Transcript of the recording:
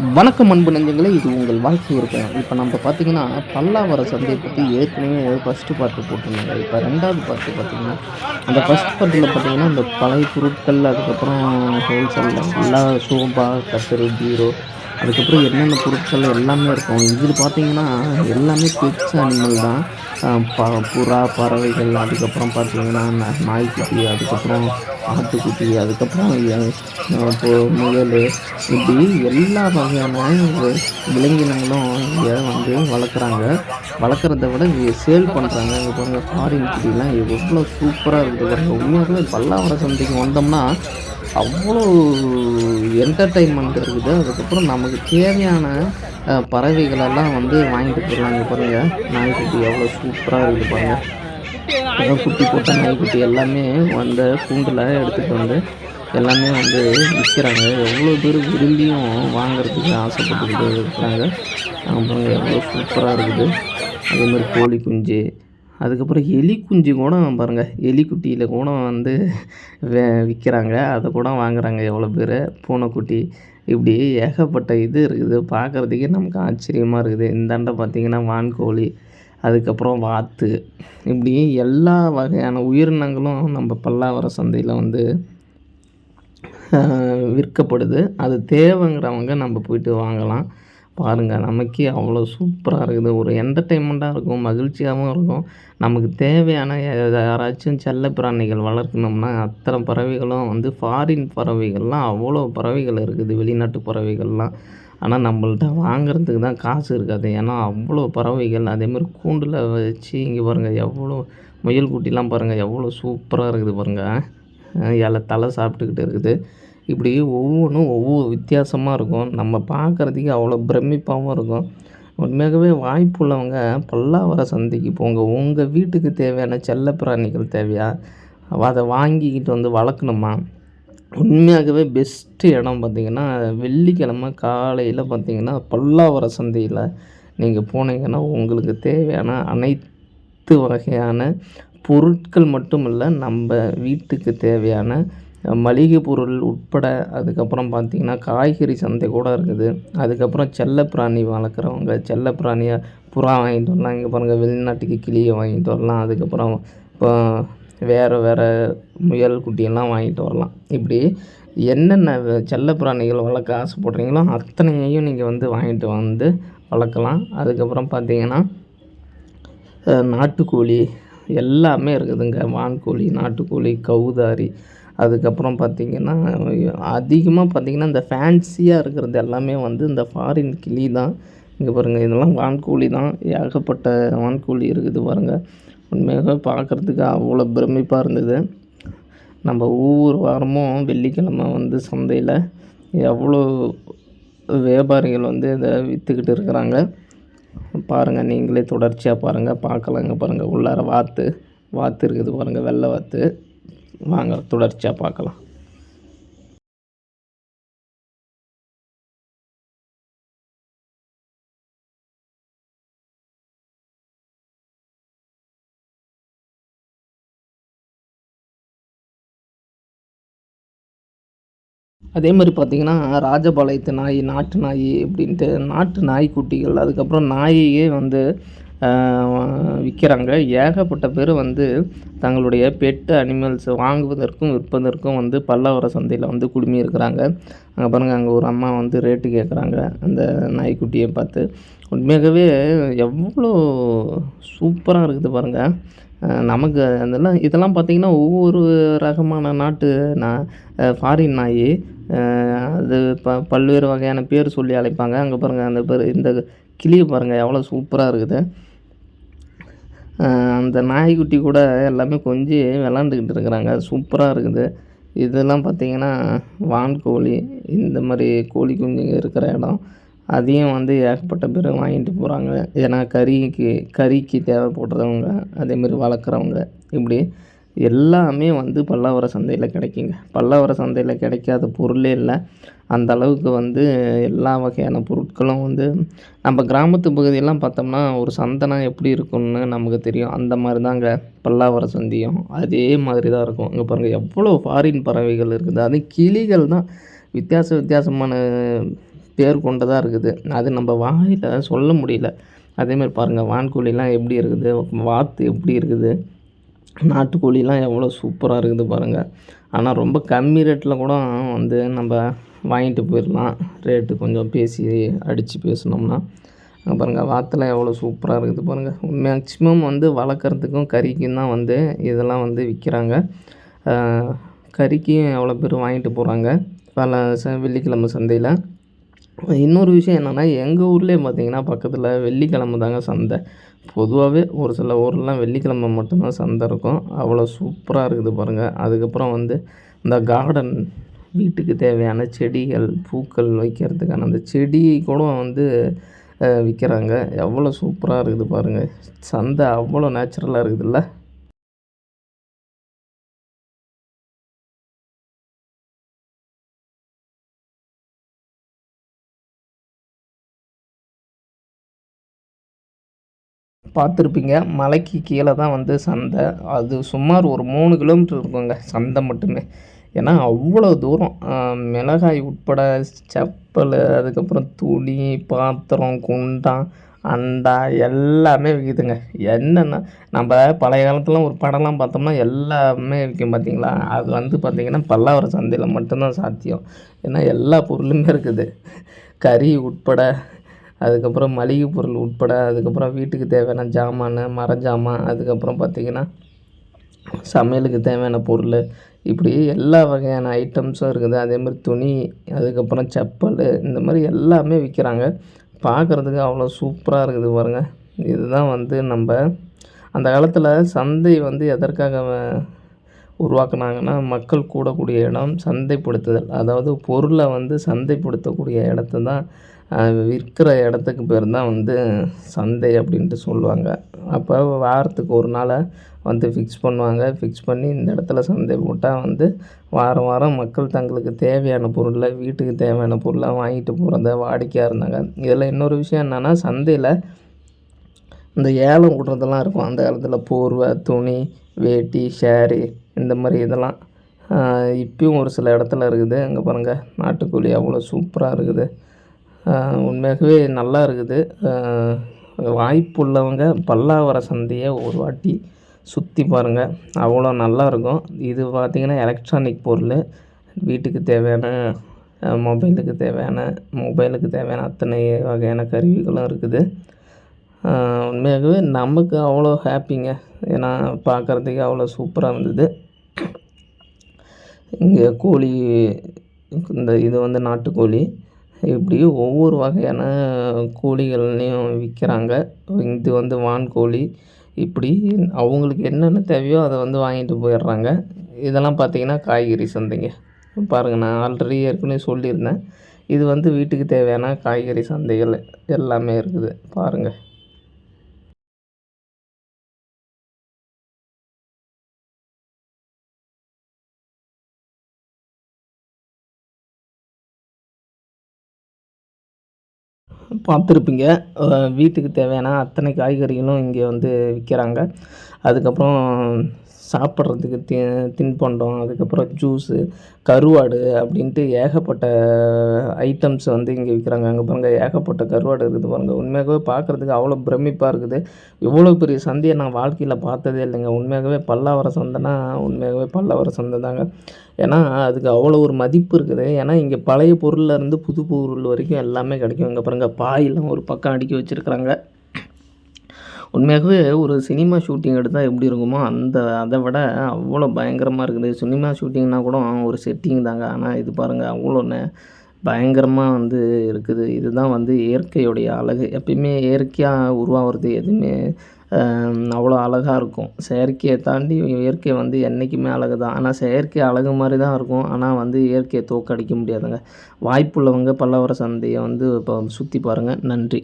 வணக்கம் அன்பு நெஞ்சங்களே. இது உங்கள் வாழ்க்கை இருக்கும் இப்போ நம்ம பார்த்தீங்கன்னா பல்லாவர சந்தையை பற்றி ஏற்கனவே ஃபஸ்ட்டு பார்ட்டு போட்டிருந்தாங்க. இப்போ ரெண்டாவது பார்ட்டு பார்த்தீங்கன்னா அந்த ஃபஸ்ட் பார்ட்டில் பார்த்தீங்கன்னா இந்த பழைய பொருட்கள் அதுக்கப்புறம் ஹோல்சேலில் எல்லா சோபா கத்தரு பீரோ அதுக்கப்புறம் என்னென்ன பொருட்கள் எல்லாமே இருக்கும். இதில் பார்த்தீங்கன்னா எல்லாமே பெட்ஸ் அனிமல் தான். ப புறா பறவைகள் அதுக்கப்புறம் பார்த்தீங்கன்னா நாய்க்குட்டி அதுக்கப்புறம் ஆட்டுக்குட்டி அதுக்கப்புறம் இப்போ முயல் இப்படி எல்லா வகையான விலங்கினங்களும் இங்கே வந்து வளர்க்குறாங்க. வளர்க்குறத விட இங்கே சேல் பண்ணுறாங்க இங்கே பாருங்கள் ஃபாரின் குட்டிலாம் எவ்வளோ சூப்பராக இருக்குது பாருங்கள் உண்மையாகவே பல்லாவர சந்தைக்கு வந்தோம்னா அவ்வளோ என்டர்டைன்மெண்ட் இருக்குது. அதுக்கப்புறம் நமக்கு தேவையான பறவைகளெல்லாம் வந்து வாங்கிட்டு போயிடலாம். இங்கே பாருங்கள் நாய்க்குட்டி எவ்வளோ சூப்பராக இருக்குது பாருங்கள் அதான் குட்டி போட்ட நாய்க்குட்டி எல்லாமே அந்த கூண்டில் எடுத்துகிட்டு வந்து எல்லாமே வந்து விற்கிறாங்க. எவ்வளோ பேர் விரும்பியும் வாங்குறதுக்கு ஆசைப்பட்டுக்கிட்டு இருக்கிறாங்க. அப்புறம் எவ்வளோ சூப்பராக இருக்குது. அதே மாதிரி கோழி குஞ்சு. அதுக்கப்புறம் எலி குஞ்சு கூட பாருங்கள் எலிக்குட்டியில் கூட வந்து வே விற்கிறாங்க அதை கூட வாங்குறாங்க எவ்வளோ பேர். பூனைக்குட்டி இப்படி ஏகப்பட்ட இது இருக்குது. பார்க்குறதுக்கே நமக்கு ஆச்சரியமாக இருக்குது. இந்தாண்ட பார்த்தீங்கன்னா வான்கோழி. அதுக்கப்புறம் வாத்து. இப்படி எல்லா வகையான உயிரினங்களும் நம்ம பல்லாவர சந்தையில் வந்து விற்கப்படுது. அது தேவைங்கிறவங்க நம்ம போயிட்டு வாங்கலாம். பாருங்கள் நமக்கே அவ்வளோ சூப்பராக இருக்குது. ஒரு என்டர்டெயின்மெண்ட்டாக இருக்கும் மகிழ்ச்சியாகவும் இருக்கும். நமக்கு தேவையான யாராச்சும் செல்ல பிராணிகள் வளர்க்கணும்னா அத்தனை பறவைகளும் வந்து ஃபாரின் பறவைகள்லாம் அவ்வளோ பறவைகள் இருக்குது வெளிநாட்டு பறவைகள்லாம். ஆனால் நம்மள்ட்ட வாங்குறதுக்கு தான் காசு இருக்காது ஏன்னா அவ்வளோ பறவைகள் அதேமாதிரி கூண்டில் வச்சு இங்கே பாருங்கள் எவ்வளோ முயல் குட்டிலாம் பாருங்கள் எவ்வளோ சூப்பராக இருக்குது பாருங்கள் இலை தலை சாப்பிட்டுக்கிட்டு இருக்குது. இப்படி ஒவ்வொன்றும் ஒவ்வொரு வித்தியாசமாக இருக்கும். நம்ம பார்க்குறதுக்கு அவ்வளோ பிரமிப்பாகவும் இருக்கும். உண்மையாகவே வாய்ப்புள்ளவங்க பல்லாவர சந்தைக்கு போங்க. உங்கள் வீட்டுக்கு தேவையான செல்ல பிராணிகள் தேவையா? அதை வாங்கிக்கிட்டு வந்து வளர்க்கணுமா? உண்மையாகவே பெஸ்ட்டு இடம் பார்த்திங்கன்னா வெள்ளிக்கிழமை காலையில் பார்த்திங்கன்னா பல்லாவர சந்தையில் நீங்கள் போனீங்கன்னா உங்களுக்கு தேவையான அனைத்து வகையான பொருட்கள் மட்டும் இல்லை நம்ம வீட்டுக்கு தேவையான மளிகை பொருள் உட்பட அதுக்கப்புறம் பார்த்திங்கன்னா காய்கறி சந்தை கூட இருக்குது. அதுக்கப்புறம் செல்லப்பிராணி வளர்க்குறவங்க செல்லப்பிராணியை புறா வாங்கிட்டு வரலாம். இங்கே பாருங்கள் வெளிநாட்டுக்கு கிளியை வாங்கிட்டு வரலாம். அதுக்கப்புறம் இப்போ வேறு வேறு முயல் குட்டியெல்லாம் வாங்கிட்டு வரலாம். இப்படி என்னென்ன செல்லப்பிராணிகள் வளர்க்க ஆசைப்படுறீங்களோ அத்தனையையும் நீங்கள் வந்து வாங்கிட்டு வந்து வளர்க்கலாம். அதுக்கப்புறம் பார்த்தீங்கன்னா நாட்டுக்கோழி எல்லாமே இருக்குதுங்க. வான்கோழி நாட்டுக்கோழி கவுதாரி. அதுக்கப்புறம் பார்த்திங்கன்னா அதிகமாக பார்த்திங்கன்னா இந்த ஃபேன்சியாக இருக்கிறது எல்லாமே வந்து இந்த ஃபாரின் கிளி தான். இங்கே பாருங்கள் இதெல்லாம் வான்கோழி தான். ஏகப்பட்ட வான்கோழி இருக்குது பாருங்கள் உண்மையாக பார்க்குறதுக்கு அவ்வளோ பிரமிப்பாக இருந்தது. நம்ம ஒவ்வொரு வாரமும் வெள்ளிக்கிழமை வந்து சந்தையில் எவ்வளோ வியாபாரிகள் வந்து இதை விற்றுக்கிட்டு இருக்கிறாங்க. பாருங்கள் நீங்களே தொடர்ச்சியாக பாருங்கள் பார்க்கலாங்க பாருங்கள் உள்ளார வாத்து வாத்து இருக்குது பாருங்கள் வெள்ளை வாத்து. வாங்க தொடர்ச்சியாக பார்க்கலாம். அதே மாதிரி பார்த்தீங்கன்னா ராஜபாளையத்து நாய் நாட்டு நாய் அப்படின்ட்டு நாட்டு நாய்க்குட்டிகள். அதுக்கப்புறம் நாயையே வந்து விற்கிறாங்க ஏகப்பட்ட பேர் வந்து தங்களுடைய பெட்டு அனிமல்ஸ் வாங்குவதற்கும் விற்பதற்கும் வந்து பல்லாவர சந்தையில் வந்து குடுமி இருக்கிறாங்க அங்கே பாருங்கள் அங்கே ஒரு அம்மா வந்து ரேட்டு கேட்குறாங்க அந்த நாய்க்குட்டியை பார்த்து. உண்மையாகவே எவ்வளோ சூப்பராக இருக்குது பாருங்கள் நமக்கு அதெல்லாம் இதெல்லாம் பார்த்திங்கன்னா ஒவ்வொரு ரகமான நாட்டு நான் ஃபாரின் நாய். அது ப பல்வேறு வகையான பேர் சொல்லி அழைப்பாங்க. அங்கே பாருங்கள் அந்த பேர் இந்த கிளியை பாருங்கள் எவ்வளோ சூப்பராக இருக்குது. அந்த நாய்க்குட்டி கூட எல்லாமே கொஞ்சம் விளாண்டுக்கிட்டு இருக்கிறாங்க. சூப்பராக இருக்குது. இதெல்லாம் பார்த்திங்கன்னா வான்கோழி இந்த மாதிரி கோழி குஞ்சுங்க இருக்கிற இடம். அதையும் வந்து ஏகப்பட்ட பேர் வாங்கிட்டு போகிறாங்க ஏன்னா கறிக்கு கறிக்கு தேவைப்படுறவங்க அதேமாரி வளர்க்குறவங்க இப்படி எல்லாமே வந்து பல்லாவர சந்தையில் கிடைக்குங்க. பல்லாவர சந்தையில் கிடைக்காத பொருளே இல்லை. அந்த அளவுக்கு வந்து எல்லா வகையான பொருட்களும் வந்து நம்ம கிராமத்து பகுதியெல்லாம் பார்த்தோம்னா ஒரு சந்தைனா எப்படி இருக்கும்னு நமக்கு தெரியும். அந்த மாதிரி தாங்க பல்லாவர சந்தையும். அதே மாதிரி தான் இருக்கும். இங்கே பாருங்கள் எவ்வளோ ஃபாரின் பறவைகள் இருக்குது. அது கிளிகள் தான். வித்தியாச வித்தியாசமான பேர் கொண்டதாக இருக்குது. அது நம்ம வாயில் சொல்ல முடியல. அதேமாதிரி பாருங்கள் வான்கோழிலாம் எப்படி இருக்குது? வாத்து எப்படி இருக்குது? நாட்டுக்கோழிலாம் எவ்வளோ சூப்பராக இருக்குது பாருங்கள் ஆனால் ரொம்ப கம்மி ரேட்டில் கூட வந்து நம்ம வாங்கிட்டு போயிடலாம். ரேட்டு கொஞ்சம் பேசி அடித்து பேசினோம்னா. அங்கே பாருங்கள் வாத்தெல்லாம் எவ்வளோ சூப்பராக இருக்குது பாருங்கள் மேக்ஸிமம் வந்து வளர்க்குறதுக்கும் கறிக்கும் தான் வந்து இதெல்லாம் வந்து விற்கிறாங்க. கறிக்கும் எவ்வளோ பேர் வாங்கிட்டு போகிறாங்க பல ச வெள்ளிக்கிழமை சந்தையில். இன்னொரு விஷயம் என்னென்னா எங்கள் ஊர்லேயே பார்த்தீங்கன்னா பக்கத்தில் வெள்ளிக்கிழமை தாங்க சந்தை. பொதுவாகவே ஒரு சில ஊர்லாம் வெள்ளிக்கிழமை மட்டும்தான் சந்தை இருக்கும். அவ்வளோ சூப்பராக இருக்குது பாருங்கள் அதுக்கப்புறம் வந்து இந்த கார்டன் வீட்டுக்கு தேவையான செடிகள் பூக்கள் வைக்கிறதுக்கான அந்த செடி கூட வந்து விற்கிறாங்க எவ்வளோ சூப்பராக இருக்குது பாருங்கள் சந்தை அவ்வளோ நேச்சுரலாக இருக்குதுல்ல. பார்த்துருப்பீங்க. மலைக்கு கீழே தான் வந்து சந்தை. அது சுமார் ஒரு மூணு கிலோமீட்டர் இருக்குங்க. சந்தை மட்டுமே. ஏன்னா அவ்வளோ தூரம். மிளகாய் உட்பட செப்பல் அதுக்கப்புறம் துணி பாத்திரம் குண்டான் அண்டா எல்லாமே விற்கிதுங்க என்னென்னா நம்ம பழைய காலத்தில் ஒரு படம்லாம் பார்த்தோம்னா எல்லாமே விற்கும் பார்த்தீங்களா? அது வந்து பார்த்திங்கன்னா பல்லாவரம் சந்தையில் மட்டும்தான் சாத்தியம். ஏன்னா எல்லா பொருளுமே இருக்குது. கறி உட்பட அதுக்கப்புறம் மளிகை பொருள் உட்பட அதுக்கப்புறம் வீட்டுக்கு தேவையான ஜாமான் மர ஜாமான் அதுக்கப்புறம் பார்த்திங்கன்னா சமையலுக்கு தேவையான பொருள். இப்படி எல்லா வகையான ஐட்டம்ஸும் இருக்குது. அதேமாதிரி துணி அதுக்கப்புறம் செப்பல் இந்த மாதிரி எல்லாமே விற்கிறாங்க பார்க்குறதுக்கு அவ்வளோ சூப்பராக இருக்குது பாருங்கள் இதுதான் வந்து நம்ம அந்த காலத்தில் சந்தை வந்து எதற்காக உருவாக்குனாங்கன்னா மக்கள் கூடக்கூடிய இடம் சந்தைப்படுத்துதல். அதாவது பொருளை வந்து சந்தைப்படுத்தக்கூடிய இடத்த தான் விற்கிற இடத்துக்கு பேர் தான் வந்து சந்தை அப்படின்ட்டு சொல்லுவாங்க. அப்போ வாரத்துக்கு ஒரு நாளை வந்து ஃபிக்ஸ் பண்ணுவாங்க. ஃபிக்ஸ் பண்ணி இந்த இடத்துல சந்தை போட்டால் வந்து வாரம் வாரம் மக்கள் தங்களுக்கு தேவையான பொருளை வீட்டுக்கு தேவையான பொருளை வாங்கிட்டு போகிறத வாடிக்கையாக இருந்தாங்க. இதில் இன்னொரு விஷயம் என்னென்னா சந்தையில் இந்த ஏலம் விடுறதெல்லாம் இருக்கும். அந்த காலத்தில் போர்வை துணி வேட்டி ஷேரி இந்த மாதிரி இதெல்லாம் இப்பயும் ஒரு சில இடத்துல இருக்குது. அங்கே பாருங்கள் நாட்டுக்கோழி அவ்வளோ சூப்பராக இருக்குது. உண்மையாகவே நல்லா இருக்குது. வாய்ப்புள்ளவங்க பல்லாவர பல்லாவரம் சந்தையை ஒரு வாட்டி சுற்றி பாருங்கள் அவ்வளோ நல்லாயிருக்கும் இது பார்த்திங்கன்னா எலக்ட்ரானிக் பொருள். வீட்டுக்கு தேவையான மொபைலுக்கு தேவையான மொபைலுக்கு தேவையான அத்தனை வகையான கருவிகளும் இருக்குது. உண்மையாகவே நமக்கு அவ்வளோ ஹாப்பிங்க ஏன்னா பார்க்குறதுக்கு அவ்வளோ சூப்பராக இருந்தது. இங்கே கோழி இந்த இது வந்து நாட்டுக்கோழி. இப்படி ஒவ்வொரு வகையான கோழிகள்லையும் விற்கிறாங்க இது வந்து வான்கோழி இப்படி அவங்களுக்கு என்னென்ன தேவையோ அதை வந்து வாங்கிட்டு போயிடுறாங்க. இதெல்லாம் பார்த்திங்கன்னா காய்கறி சந்தைங்க. பாருங்கள் நான் ஆல்ரெடி ஏற்கனவே சொல்லியிருந்தேன். இது வந்து வீட்டுக்கு தேவையான காய்கறி சந்தைகள் எல்லாமே இருக்குது. பாருங்கள் பார்த்துருப்பீங்க. வீட்டுக்கு தேவையான அத்தனை காய்கறிகளும் இங்கே வந்து விற்கிறாங்க அதுக்கப்புறம் சாப்பிட்றதுக்கு தி தின்பண்டம். அதுக்கப்புறம் ஜூஸு கருவாடு அப்படின்ட்டு ஏகப்பட்ட ஐட்டம்ஸ் வந்து இங்கே விற்கிறாங்க அங்கே பாருங்கள் ஏகப்பட்ட கருவாடு இருக்குது பாருங்கள் உண்மையாகவே பார்க்குறதுக்கு அவ்வளோ பிரமிப்பாக இருக்குது. இவ்வளோ பெரிய சந்தையை நான் வாழ்க்கையில் பார்த்ததே இல்லைங்க. உண்மையாகவே பல்லாவர சந்தைனா உண்மையாகவே பல்லாவர சந்தை தாங்க. ஏன்னா அதுக்கு அவ்வளோ ஒரு மதிப்பு இருக்குது. ஏன்னா இங்கே பழைய பொருள்லேருந்து புது பொருள் வரைக்கும் எல்லாமே கிடைக்கும். இங்கே பாருங்கள் பாயெல்லாம் ஒரு பக்கம் அடுக்கி வச்சுருக்குறாங்க. உண்மையாகவே ஒரு சினிமா ஷூட்டிங் எடுத்தால் எப்படி இருக்குமோ அந்த அதை விட அவ்வளோ பயங்கரமாக இருக்குது. சினிமா ஷூட்டிங்னால் கூட ஒரு செட்டிங் தாங்க. ஆனால் இது பாருங்கள் அவ்வளோ நே பயங்கரமாக வந்து இருக்குது. இதுதான் வந்து இயற்கையுடைய அழகு. எப்பயுமே இயற்கையாக உருவாகிறது எதுவுமே அவ்வளோ அழகாக இருக்கும். செயற்கையை தாண்டி இயற்கை வந்து என்றைக்குமே அழகு தான் ஆனால் செயற்கை அழகு மாதிரி தான் இருக்கும். ஆனால் வந்து இயற்கையை தோற்கடிக்க முடியாதுங்க. வாய்ப்புள்ளவங்க பல்லவர சந்தையை வந்து இப்போ சுற்றி பாருங்கள் நன்றி.